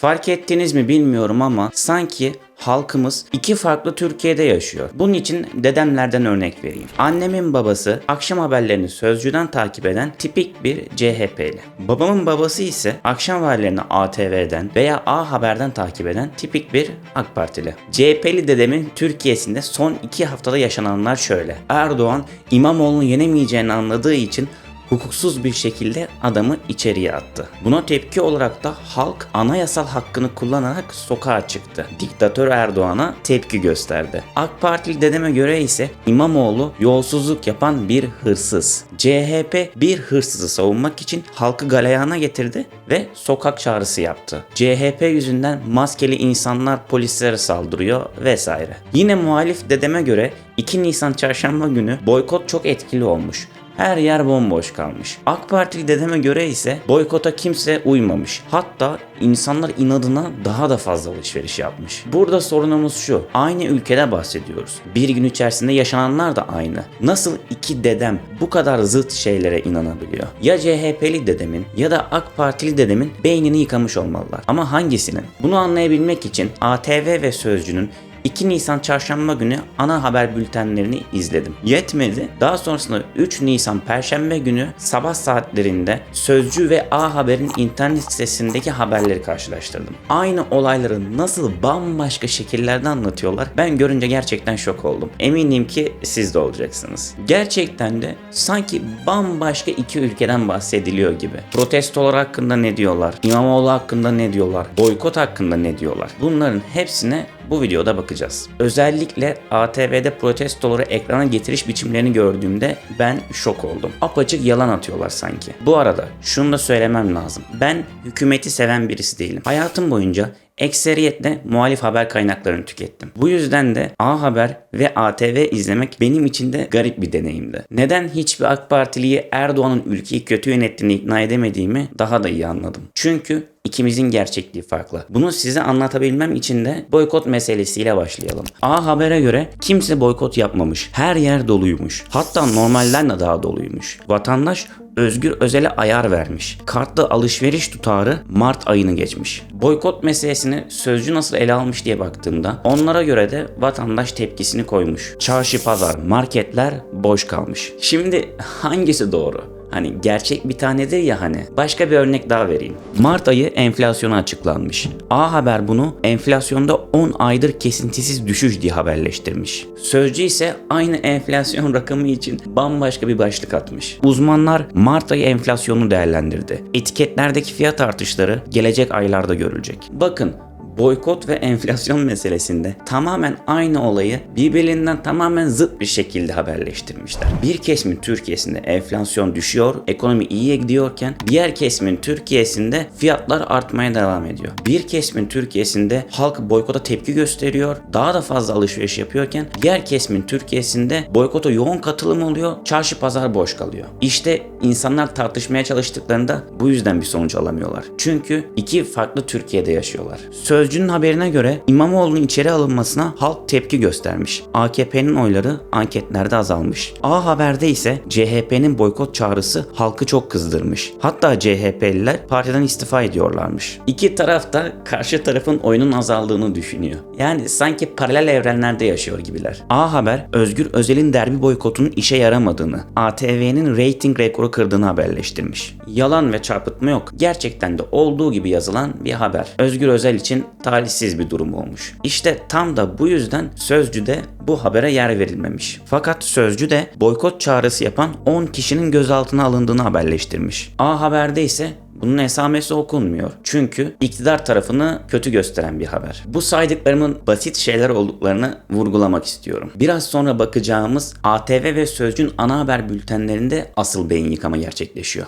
Fark ettiniz mi bilmiyorum ama sanki halkımız iki farklı Türkiye'de yaşıyor. Bunun için dedemlerden örnek vereyim. Annemin babası akşam haberlerini sözcüden takip eden tipik bir CHP'li. Babamın babası ise akşam haberlerini ATV'den veya A Haber'den takip eden tipik bir AK Partili. CHP'li dedemin Türkiye'sinde son iki haftada yaşananlar şöyle. Erdoğan İmamoğlu'nu yenemeyeceğini anladığı için hukuksuz bir şekilde adamı içeriye attı. Buna tepki olarak da halk anayasal hakkını kullanarak sokağa çıktı. Diktatör Erdoğan'a tepki gösterdi. AK Partili dedeme göre ise İmamoğlu yolsuzluk yapan bir hırsız. CHP bir hırsızı savunmak için halkı galeyana getirdi ve sokak çağrısı yaptı. CHP yüzünden maskeli insanlar polislere saldırıyor vesaire. Yine muhalif dedeme göre 2 Nisan çarşamba günü boykot çok etkili olmuş. Her yer bomboş kalmış. AK Partili dedeme göre ise boykota kimse uymamış. Hatta insanlar inadına daha da fazla alışveriş yapmış. Burada sorunumuz şu. Aynı ülkede bahsediyoruz. Bir gün içerisinde yaşananlar da aynı. Nasıl iki dedem bu kadar zıt şeylere inanabiliyor? Ya CHP'li dedemin ya da AK Partili dedemin beynini yıkamış olmalılar. Ama hangisinin? Bunu anlayabilmek için ATV ve Sözcü'nün 2 Nisan çarşamba günü ana haber bültenlerini izledim. Yetmedi. Daha sonrasında 3 Nisan perşembe günü sabah saatlerinde Sözcü ve A Haber'in internet sitesindeki haberleri karşılaştırdım. Aynı olayları nasıl bambaşka şekillerde anlatıyorlar ben görünce gerçekten şok oldum. Eminim ki siz de olacaksınız. Gerçekten de sanki bambaşka iki ülkeden bahsediliyor gibi. Protestolar hakkında ne diyorlar? İmamoğlu hakkında ne diyorlar? Boykot hakkında ne diyorlar? Bunların hepsine bu videoda bakacağız. Özellikle ATV'de protestoları ekrana getiriş biçimlerini gördüğümde ben şok oldum. Apaçık yalan atıyorlar sanki. Bu arada şunu da söylemem lazım. Ben hükümeti seven birisi değilim. Hayatım boyunca ekseriyetle muhalif haber kaynaklarını tükettim. Bu yüzden de A Haber ve ATV izlemek benim için de garip bir deneyimdi. Neden hiçbir AK Partiliyi Erdoğan'ın ülkeyi kötü yönettiğini ikna edemediğimi daha da iyi anladım. Çünkü ikimizin gerçekliği farklı. Bunu size anlatabilmem için de boykot meselesiyle başlayalım. A Haber'e göre kimse boykot yapmamış. Her yer doluymuş. Hatta normalden de daha doluymuş. Vatandaş Özgür Özel'e ayar vermiş. Kartlı alışveriş tutarı Mart ayını geçmiş. Boykot meselesini sözcü nasıl ele almış diye baktığımda onlara göre de vatandaş tepkisini koymuş. Çarşı, pazar, marketler boş kalmış. Şimdi hangisi doğru? Hani gerçek bir tanedir ya hani. Başka bir örnek daha vereyim. Mart ayı enflasyonu açıklanmış. A Haber bunu enflasyonda 10 aydır kesintisiz düşüş diye haberleştirmiş. Sözcü ise aynı enflasyon rakamı için bambaşka bir başlık atmış. Uzmanlar Mart ayı enflasyonu değerlendirdi. Etiketlerdeki fiyat artışları gelecek aylarda görülecek. Bakın boykot ve enflasyon meselesinde tamamen aynı olayı birbirinden tamamen zıt bir şekilde haberleştirmişler. Bir kesimin Türkiye'sinde enflasyon düşüyor, ekonomi iyiye gidiyorken diğer kesimin Türkiye'sinde fiyatlar artmaya devam ediyor. Bir kesimin Türkiye'sinde halk boykota tepki gösteriyor, daha da fazla alışveriş yapıyorken diğer kesimin Türkiye'sinde boykota yoğun katılım oluyor, çarşı pazar boş kalıyor. İşte insanlar tartışmaya çalıştıklarında bu yüzden bir sonuç alamıyorlar. Çünkü iki farklı Türkiye'de yaşıyorlar. Sözcünün haberine göre İmamoğlu'nun içeri alınmasına halk tepki göstermiş. AKP'nin oyları anketlerde azalmış. A Haber'de ise CHP'nin boykot çağrısı halkı çok kızdırmış. Hatta CHP'liler partiden istifa ediyorlarmış. İki taraf da karşı tarafın oyunun azaldığını düşünüyor. Yani sanki paralel evrenlerde yaşıyor gibiler. A Haber, Özgür Özel'in derbi boykotunun işe yaramadığını, ATV'nin reyting rekoru kırdığını haberleştirmiş. Yalan ve çarpıtma yok. Gerçekten de olduğu gibi yazılan bir haber. Özgür Özel için talihsiz bir durum olmuş. İşte tam da bu yüzden Sözcü'de bu habere yer verilmemiş. Fakat Sözcü de boykot çağrısı yapan 10 kişinin gözaltına alındığını haberleştirmiş. A Haber'de ise bunun esamesi okunmuyor. Çünkü iktidar tarafını kötü gösteren bir haber. Bu saydıklarımın basit şeyler olduklarını vurgulamak istiyorum. Biraz sonra bakacağımız ATV ve Sözcü'nün ana haber bültenlerinde asıl beyin yıkama gerçekleşiyor.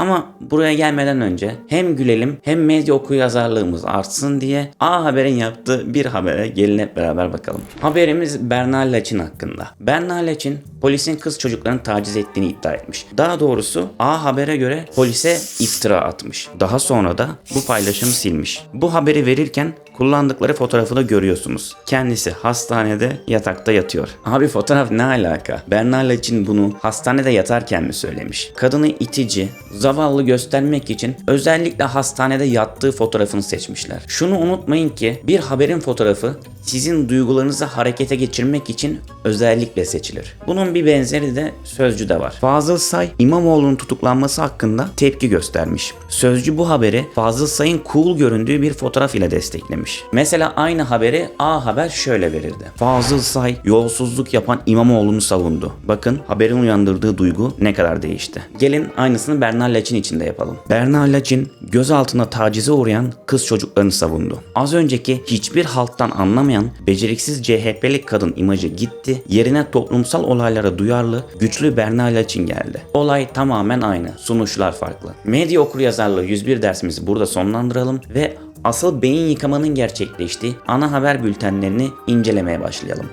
Ama buraya gelmeden önce hem gülelim hem medya okuyazarlığımız artsın diye A Haber'in yaptığı bir habere gelin hep beraber bakalım. Haberimiz Berna Laçin hakkında. Berna Laçin polisin kız çocuklarını taciz ettiğini iddia etmiş. Daha doğrusu A Haber'e göre polise iftira atmış. Daha sonra da bu paylaşımı silmiş. Bu haberi verirken Kullandıkları fotoğrafı da görüyorsunuz. Kendisi hastanede yatakta yatıyor. Abi fotoğraf ne alaka? Bernar'la için bunu hastanede yatarken mi söylemiş? Kadını itici, zavallı göstermek için özellikle hastanede yattığı fotoğrafını seçmişler. Şunu unutmayın ki bir haberin fotoğrafı sizin duygularınızı harekete geçirmek için özellikle seçilir. Bunun bir benzeri de Sözcü'de var. Fazıl Say İmamoğlu'nun tutuklanması hakkında tepki göstermiş. Sözcü bu haberi Fazıl Say'ın cool göründüğü bir fotoğraf ile desteklemiş. Mesela aynı haberi A Haber şöyle verirdi. Fazıl Say yolsuzluk yapan İmamoğlu'nu savundu. Bakın haberin uyandırdığı duygu ne kadar değişti. Gelin aynısını Bernard Laçin için de yapalım. Bernard Laçin gözaltına tacize uğrayan kız çocuklarını savundu. Az önceki hiçbir halktan anlamayan beceriksiz CHP'li kadın imajı gitti. Yerine toplumsal olaylara duyarlı, güçlü Bernard Laçin geldi. Olay tamamen aynı. Sunuşlar farklı. Medya okuryazarlığı 101 dersimizi burada sonlandıralım ve asıl beyin yıkamanın gerçekleştiği ana haber bültenlerini incelemeye başlayalım.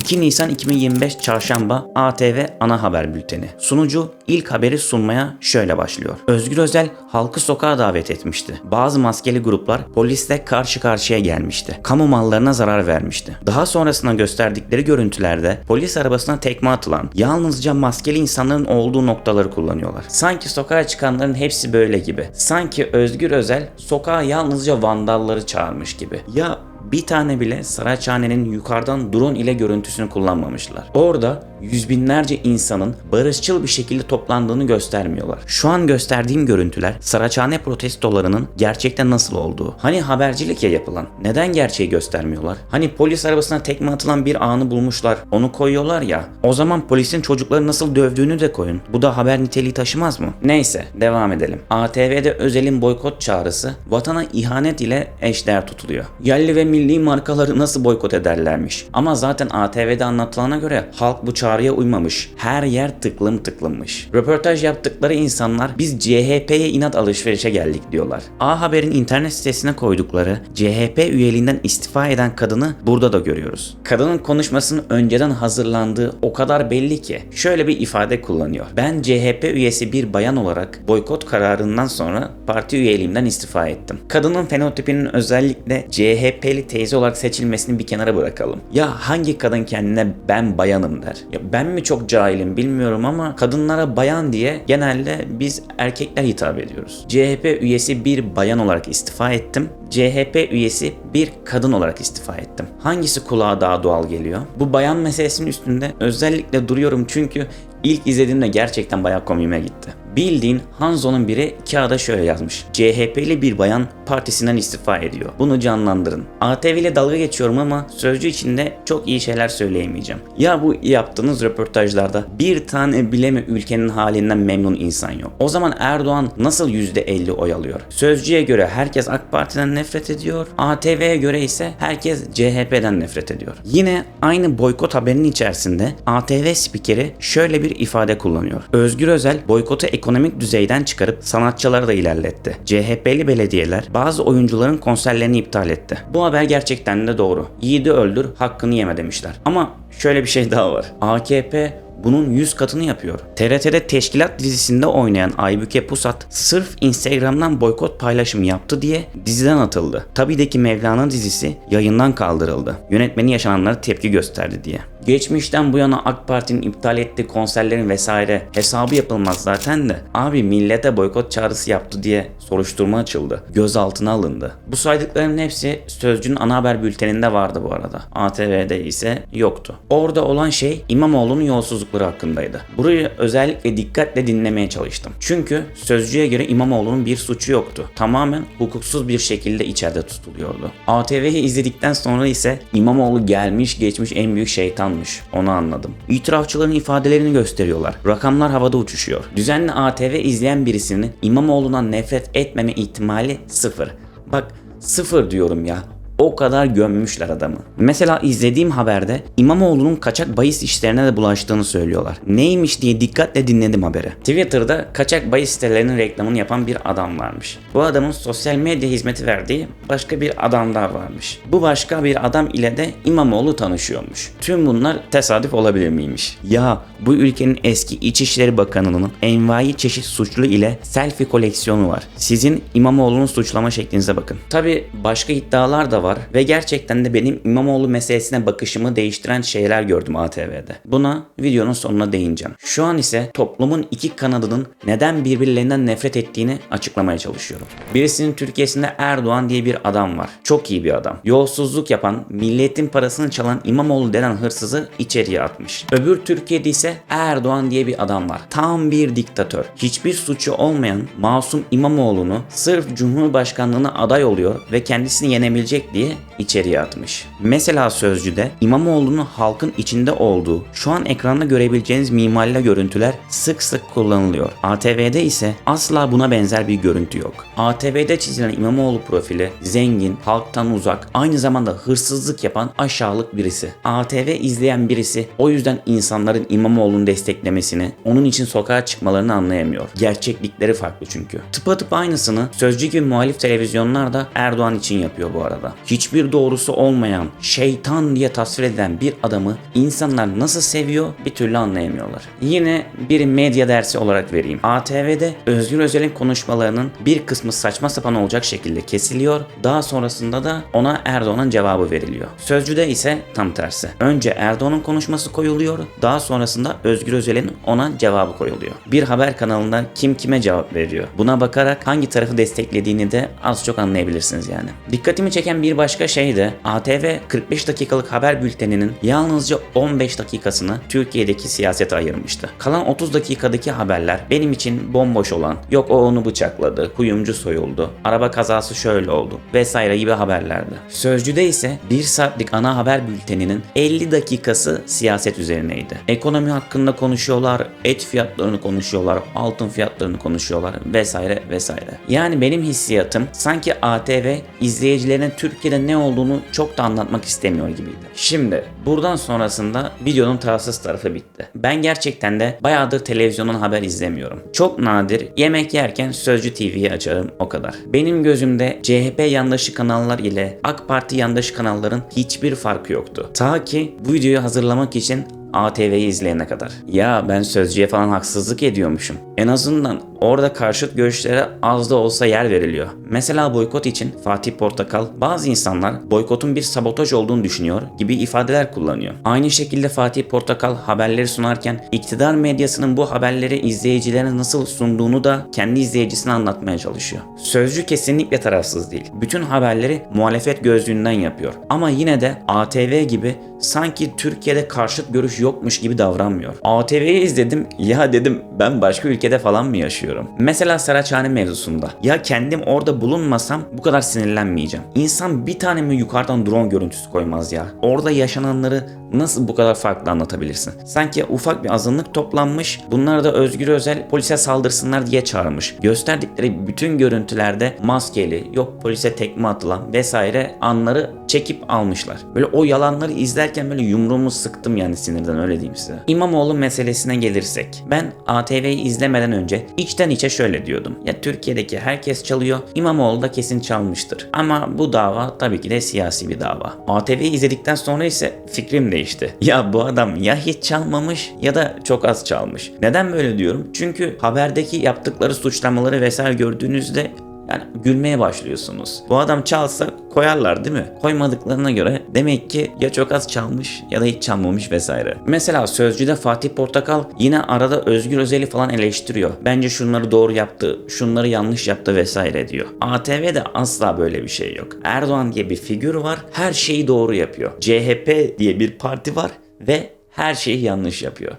2 Nisan 2025 Çarşamba ATV Ana Haber Bülteni. Sunucu ilk haberi sunmaya şöyle başlıyor. Özgür Özel halkı sokağa davet etmişti. Bazı maskeli gruplar polisle karşı karşıya gelmişti. Kamu mallarına zarar vermişti. Daha sonrasında gösterdikleri görüntülerde polis arabasına tekme atılan yalnızca maskeli insanların olduğu noktaları kullanıyorlar. Sanki sokağa çıkanların hepsi böyle gibi. Sanki Özgür Özel sokağa yalnızca vandalları çağırmış gibi. Ya bir tane bile Saraçhane'nin yukarıdan drone ile görüntüsünü kullanmamışlar. Orada yüz binlerce insanın barışçıl bir şekilde toplandığını göstermiyorlar. Şu an gösterdiğim görüntüler Saraçhane protestolarının gerçekten nasıl olduğu. Hani habercilik ya yapılan. Neden gerçeği göstermiyorlar? Hani polis arabasına tekme atılan bir anı bulmuşlar. Onu koyuyorlar ya. O zaman polisin çocukları nasıl dövdüğünü de koyun. Bu da haber niteliği taşımaz mı? Neyse devam edelim. ATV'de Özel'in boykot çağrısı vatana ihanet ile eşdeğer tutuluyor. Yerli ve milli markaları nasıl boykot ederlermiş. Ama zaten ATV'de anlatılana göre halk bu çağrıya uymamış. Her yer tıklım tıklımmış. Röportaj yaptıkları insanlar biz CHP'ye inat alışverişe geldik diyorlar. A Haber'in internet sitesine koydukları CHP üyeliğinden istifa eden kadını burada da görüyoruz. Kadının konuşmasının önceden hazırlandığı o kadar belli ki şöyle bir ifade kullanıyor. Ben CHP üyesi bir bayan olarak boykot kararından sonra parti üyeliğimden istifa ettim. Kadının fenotipinin özellikle CHP'li teyze olarak seçilmesini bir kenara bırakalım. Ya hangi kadın kendine ben bayanım der? Ya ben mi çok cahilim bilmiyorum ama kadınlara bayan diye genelde biz erkekler hitap ediyoruz. CHP üyesi bir bayan olarak istifa ettim. CHP üyesi bir kadın olarak istifa ettim. Hangisi kulağa daha doğal geliyor? Bu bayan meselesinin üstünde özellikle duruyorum çünkü ilk izlediğimde gerçekten bayağı komiğime gitti. Bildiğin Hanzo'nun biri kağıda şöyle yazmış. CHP'li bir bayan partisinden istifa ediyor. Bunu canlandırın. ATV ile dalga geçiyorum ama sözcü içinde çok iyi şeyler söyleyemeyeceğim. Ya bu yaptığınız röportajlarda bir tane bile mi ülkenin halinden memnun insan yok? O zaman Erdoğan nasıl %50 oy alıyor? Sözcüye göre herkes AK Parti'den nefret ediyor. ATV'ye göre ise herkes CHP'den nefret ediyor. Yine aynı boykot haberinin içerisinde ATV spikeri şöyle bir ifade kullanıyor. Özgür Özel boykotu ekonomik düzeyden çıkarıp sanatçıları da ilerletti. CHP'li belediyeler bazı oyuncuların konserlerini iptal etti. Bu haber gerçekten de doğru. Yiğidi öldür, hakkını yeme demişler. Ama şöyle bir şey daha var. AKP bunun 100 katını yapıyor. TRT'de Teşkilat dizisinde oynayan Aybüke Pusat sırf Instagram'dan boykot paylaşım yaptı diye diziden atıldı. Tabi'deki Mevlana dizisi yayından kaldırıldı. Yönetmeni yaşananlara tepki gösterdi diye. Geçmişten bu yana AK Parti'nin iptal ettiği konserlerin vesaire hesabı yapılmaz zaten de. Abi millete boykot çağrısı yaptı diye soruşturma açıldı. Gözaltına alındı. Bu saydıklarımın hepsi Sözcü'nün ana haber bülteninde vardı bu arada. ATV'de ise yoktu. Orada olan şey İmamoğlu'nun yolsuzlukları hakkındaydı. Burayı özellikle dikkatle dinlemeye çalıştım. Çünkü Sözcü'ye göre İmamoğlu'nun bir suçu yoktu. Tamamen hukuksuz bir şekilde içeride tutuluyordu. ATV'yi izledikten sonra ise İmamoğlu gelmiş geçmiş en büyük şeytanmış. Onu anladım. İtirafçıların ifadelerini gösteriyorlar. Rakamlar havada uçuşuyor. Düzenli ATV izleyen birisinin İmamoğlu'ndan nefret etmeme ihtimali sıfır. Bak sıfır diyorum ya. O kadar gömmüşler adamı. Mesela izlediğim haberde İmamoğlu'nun kaçak bahis işlerine de bulaştığını söylüyorlar. Neymiş diye dikkatle dinledim haberi. Twitter'da kaçak bahis sitelerinin reklamını yapan bir adam varmış. Bu adamın sosyal medya hizmeti verdiği başka bir adam daha varmış. Bu başka bir adam ile de İmamoğlu tanışıyormuş. Tüm bunlar tesadüf olabilir miymiş? Ya bu ülkenin eski İçişleri Bakanı'nın envai çeşit suçlu ile selfie koleksiyonu var. Sizin İmamoğlu'nu suçlama şeklinize bakın. Tabi başka iddialar da var ve gerçekten de benim İmamoğlu meselesine bakışımı değiştiren şeyler gördüm ATV'de. Buna videonun sonuna değineceğim. Şu an ise toplumun iki kanadının neden birbirlerinden nefret ettiğini açıklamaya çalışıyorum. Birisinin Türkiye'sinde Erdoğan diye bir adam var. Çok iyi bir adam. Yolsuzluk yapan, milletin parasını çalan İmamoğlu denen hırsızı içeriye atmış. Öbür Türkiye'de ise Erdoğan diye bir adam var. Tam bir diktatör. Hiçbir suçu olmayan masum İmamoğlu'nu sırf Cumhurbaşkanlığına aday oluyor ve kendisini yenebilecek diye içeriye atmış. Mesela Sözcü'de İmamoğlu'nun halkın içinde olduğu şu an ekranda görebileceğiniz mimarlı görüntüler sık sık kullanılıyor. ATV'de ise asla buna benzer bir görüntü yok. ATV'de çizilen İmamoğlu profili zengin, halktan uzak, aynı zamanda hırsızlık yapan aşağılık birisi. ATV izleyen birisi o yüzden insanların İmamoğlu'nu desteklemesini, onun için sokağa çıkmalarını anlayamıyor. Gerçeklikleri farklı çünkü. Tıpatıp aynısını Sözcü gibi muhalif televizyonlar da Erdoğan için yapıyor bu arada. Hiçbir doğrusu olmayan, şeytan diye tasvir edilen bir adamı insanlar nasıl seviyor bir türlü anlayamıyorlar. Yine bir medya dersi olarak vereyim. ATV'de Özgür Özel'in konuşmalarının bir kısmı saçma sapan olacak şekilde kesiliyor. Daha sonrasında da ona Erdoğan'ın cevabı veriliyor. Sözcüde ise tam tersi. Önce Erdoğan'ın konuşması koyuluyor. Daha sonrasında Özgür Özel'in ona cevabı koyuluyor. Bir haber kanalında kim kime cevap veriyor. Buna bakarak hangi tarafı desteklediğini de az çok anlayabilirsiniz yani. Dikkatimi çeken bir başka şey de ATV 45 dakikalık haber bülteninin yalnızca 15 dakikasını Türkiye'deki siyasete ayırmıştı. Kalan 30 dakikadaki haberler benim için bomboş olan, yok o onu bıçakladı, kuyumcu soyuldu, araba kazası şöyle oldu vesaire gibi haberlerdi. Sözcüde ise 1 saatlik ana haber bülteninin 50 dakikası siyaset üzerineydi. Ekonomi hakkında konuşuyorlar, et fiyatlarını konuşuyorlar, altın fiyatlarını konuşuyorlar vesaire vesaire. Yani benim hissiyatım sanki ATV izleyicilerine Türkiye'de ne olduğunu çok da anlatmak istemiyor gibiydi. Şimdi buradan sonrasında videonun tarafsız tarafı bitti. Ben gerçekten de bayağıdır televizyondan haber izlemiyorum. Çok nadir yemek yerken Sözcü TV'yi açarım o kadar. Benim gözümde CHP yandaşı kanallar ile AK Parti yandaşı kanalların hiçbir farkı yoktu. Ta ki bu videoyu hazırlamak için ATV'yi izleyene kadar. Ya ben sözcüye falan haksızlık ediyormuşum. En azından orada karşıt görüşlere az da olsa yer veriliyor. Mesela boykot için Fatih Portakal bazı insanlar boykotun bir sabotaj olduğunu düşünüyor gibi ifadeler kullanıyor. Aynı şekilde Fatih Portakal haberleri sunarken iktidar medyasının bu haberleri izleyicilerine nasıl sunduğunu da kendi izleyicisine anlatmaya çalışıyor. Sözcü kesinlikle tarafsız değil. Bütün haberleri muhalefet gözlüğünden yapıyor. Ama yine de ATV gibi sanki Türkiye'de karşıt görüş yokmuş gibi davranmıyor. ATV'yi izledim ya dedim ben başka ülkede falan mı yaşıyorum? Mesela Saraçhane mevzusunda. Ya kendim orada bulunmasam bu kadar sinirlenmeyeceğim. İnsan bir tane mi yukarıdan drone görüntüsü koymaz ya? Orada yaşananları nasıl bu kadar farklı anlatabilirsin? Sanki ufak bir azınlık toplanmış, bunları da Özgür Özel polise saldırsınlar diye çağırmış. Gösterdikleri bütün görüntülerde maskeli, yok polise tekme atılan vesaire anları çekip almışlar. Böyle o yalanları izlerken böyle yumruğumu sıktım yani sinirden öyle diyeyim size. İmamoğlu meselesine gelirsek. Ben ATV'yi izlemeden önce içten içe şöyle diyordum. Ya Türkiye'deki herkes çalıyor, İmamoğlu da kesin çalmıştır. Ama bu dava tabii ki de siyasi bir dava. ATV'yi izledikten sonra ise fikrim değişti. Ya bu adam ya hiç çalmamış ya da çok az çalmış. Neden böyle diyorum? Çünkü haberdeki yaptıkları suçlamaları vesaire gördüğünüzde yani gülmeye başlıyorsunuz. Bu adam çalsa koyarlar değil mi? Koymadıklarına göre demek ki ya çok az çalmış ya da hiç çalmamış vesaire. Mesela Sözcü'de Fatih Portakal yine arada Özgür Özel'i falan eleştiriyor. Bence şunları doğru yaptı, şunları yanlış yaptı vesaire diyor. ATV'de asla böyle bir şey yok. Erdoğan diye bir figür var, her şeyi doğru yapıyor. CHP diye bir parti var ve her şeyi yanlış yapıyor.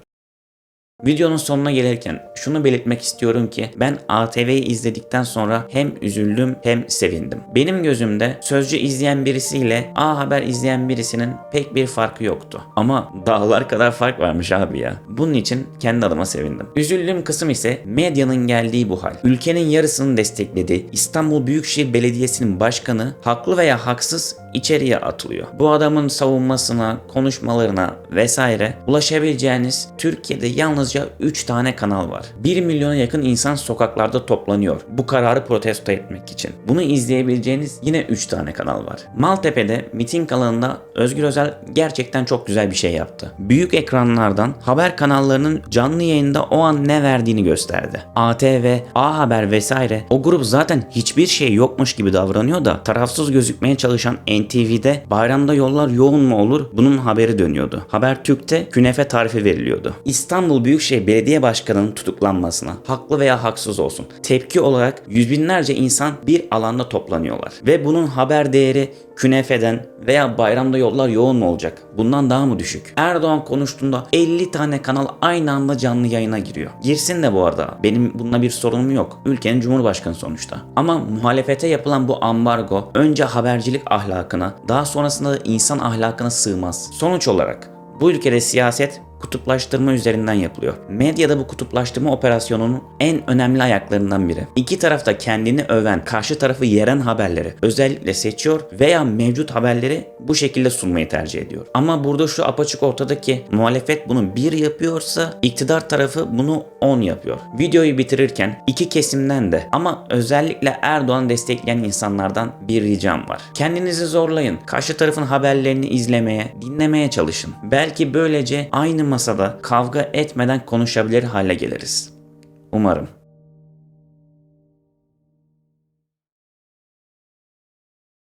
Videonun sonuna gelirken şunu belirtmek istiyorum ki ben ATV'yi izledikten sonra hem üzüldüm hem sevindim. Benim gözümde Sözcü izleyen birisiyle A Haber izleyen birisinin pek bir farkı yoktu. Ama dağlar kadar fark varmış abi ya. Bunun için kendi adıma sevindim. Üzüldüğüm kısım ise medyanın geldiği bu hal. Ülkenin yarısını desteklediği İstanbul Büyükşehir Belediyesi'nin başkanı haklı veya haksız içeriye atılıyor. Bu adamın savunmasına, konuşmalarına vesaire ulaşabileceğiniz Türkiye'de yalnızca 3 tane kanal var. 1 milyona yakın insan sokaklarda toplanıyor bu kararı protesto etmek için. Bunu izleyebileceğiniz yine 3 tane kanal var. Maltepe'de miting alanında Özgür Özel gerçekten çok güzel bir şey yaptı. Büyük ekranlardan haber kanallarının canlı yayında o an ne verdiğini gösterdi. ATV, A Haber vesaire o grup zaten hiçbir şey yokmuş gibi davranıyor da tarafsız gözükmeye çalışan NTV'de bayramda yollar yoğun mu olur bunun haberi dönüyordu. Habertürk'te künefe tarifi veriliyordu. İstanbul Büyükşehir Belediye Başkanı'nın tutuklanmasına haklı veya haksız olsun tepki olarak yüz binlerce insan bir alanda toplanıyorlar. Ve bunun haber değeri künefeden veya bayramda yollar yoğun mu olacak? Bundan daha mı düşük? Erdoğan konuştuğunda 50 tane kanal aynı anda canlı yayına giriyor. Girsin de bu arada. Benim bununla bir sorunum yok. Ülkenin cumhurbaşkanı sonuçta. Ama muhalefete yapılan bu ambargo önce habercilik ahlakına, daha sonrasında da insan ahlakına sığmaz. Sonuç olarak bu ülkede siyaset kutuplaştırma üzerinden yapılıyor. Medyada bu kutuplaştırma operasyonunun en önemli ayaklarından biri. İki tarafta kendini öven, karşı tarafı yeren haberleri özellikle seçiyor veya mevcut haberleri bu şekilde sunmayı tercih ediyor. Ama burada şu apaçık ortada ki muhalefet bunu bir yapıyorsa iktidar tarafı bunu 10 yapıyor. Videoyu bitirirken iki kesimden de ama özellikle Erdoğan'ı destekleyen insanlardan bir ricam var. Kendinizi zorlayın. Karşı tarafın haberlerini izlemeye, dinlemeye çalışın. Belki böylece aynı masada kavga etmeden konuşabilir hale geliriz. Umarım.